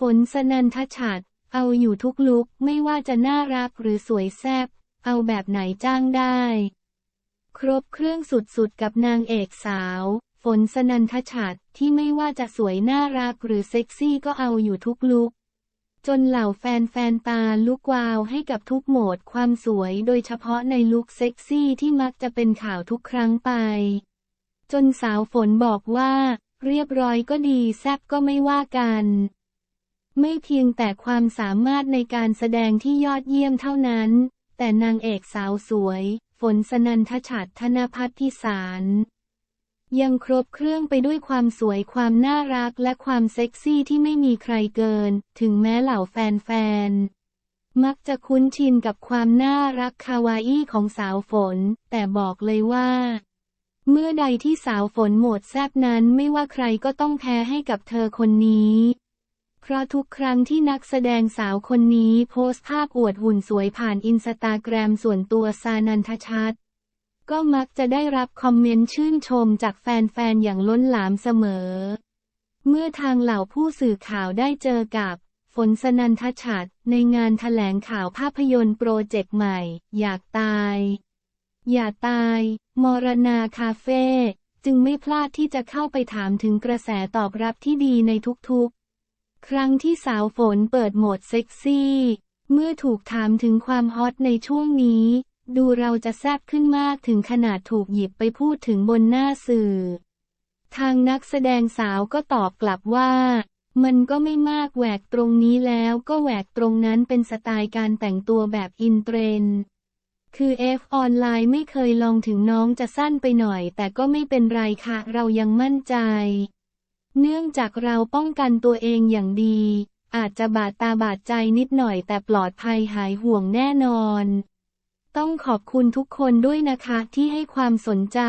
ฝนสนันทฉัตรเอาอยู่ทุกลุกไม่ว่าจะน่ารักหรือสวยแซบเอาแบบไหนจ้างได้ ครบเครื่องสุดๆกับนางเอกสาว ฝนสนันทฉัตรที่ไม่ว่าจะสวยน่ารักหรือเซ็กซี่ก็เอาอยู่ทุกลุก จนเหล่าแฟนๆตาลุกวาวให้กับทุกโหมดความสวยโดยเฉพาะในลุคเซ็กซี่ที่มักจะเป็นข่าวทุกครั้งไป จนสาวฝนบอกว่า เรียบร้อยก็ดีแซบก็ไม่ว่ากัน ไม่เพียงแต่ความสามารถในการแสดงที่ยอดเยี่ยมเท่านั้น แต่นางเอกสาวสวย ฝนสนันทฉัตรธนพัฒน์พิสารยังครบเครื่องไปด้วยความสวยความน่ารักและความเซ็กซี่ที่ไม่มีใครเกิน ถึงแม้เหล่าแฟนๆ มักจะคุ้นชินกับความน่ารักคาวาอี้ของสาวฝน แต่บอกเลยว่า เมื่อใดที่สาวฝนโหมดแซบนั้นไม่ว่าใครก็ต้องแพ้ให้กับเธอคนนี้ เพราะทุกครั้งที่นักแสดงสาวคนนี้โพสต์ภาพอวดหุ่นสวยผ่านอินสตาแกรมส่วนตัวซานันทชัด ก็มักจะได้รับคอมเมนต์ชื่นชมจากแฟนๆ อย่างล้นหลามเสมอ เมื่อทางเหล่าผู้สื่อข่าวได้เจอกับฝนสนันทชัดในงานถแถลงข่าวภาพยนตร์โปรเจกต์ใหม่ อยากตาย อย่าตาย มรณาคาเฟ่จึงไม่พลาดที่จะเข้าไปถามถึงกระแสตอบรับที่ดีในทุกๆ ครั้งที่สาวฝนเปิดโหมดเซ็กซี่ เมื่อถูกถามถึงความฮอตในช่วงนี้ ดูเราจะแซบขึ้นมากถึงขนาดถูกหยิบไปพูดถึงบนหน้าสื่อ ทางนักแสดงสาวก็ตอบกลับว่า มันก็ไม่มากแหวกตรงนี้แล้วก็แหวกตรงนั้นเป็นสไตล์การแต่งตัวแบบอินเทรนด์คือ F ออนไลน์ไม่เคยลองถึงน้องจะสั้นไปหน่อย แต่ก็ไม่เป็นไรค่ะ เรายังมั่นใจ เนื่องจากเราป้องกันตัวเองอย่างดี อาจจะบาดตาบาดใจนิดหน่อยแต่ปลอดภัยหายห่วงแน่นอน ต้องขอบคุณทุกคนด้วยนะคะที่ให้ความสนใจ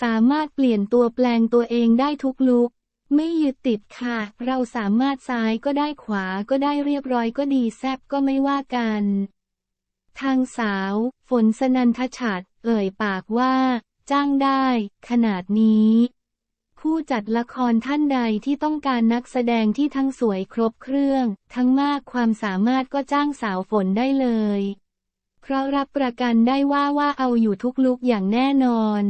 สามารถเปลี่ยนตัวแปลงตัวเองได้ทุกลุก ไม่ยึดติดค่ะ เราสามารถซ้ายก็ได้ขวาก็ได้เรียบร้อยก็ดีแซบก็ไม่ว่ากัน ทางสาว ฝนสนันทฉัตรเอ่ยปากว่า จ้างได้ ขนาดนี้ ผู้จัดละครท่านใดที่ต้องการนักแสดงที่ทั้งสวยครบเครื่อง ทั้งมากความสามารถก็จ้างสาวฝนได้เลย เพราะรับประกันได้ว่าว่าเอาอยู่ทุกลุกอย่างแน่นอน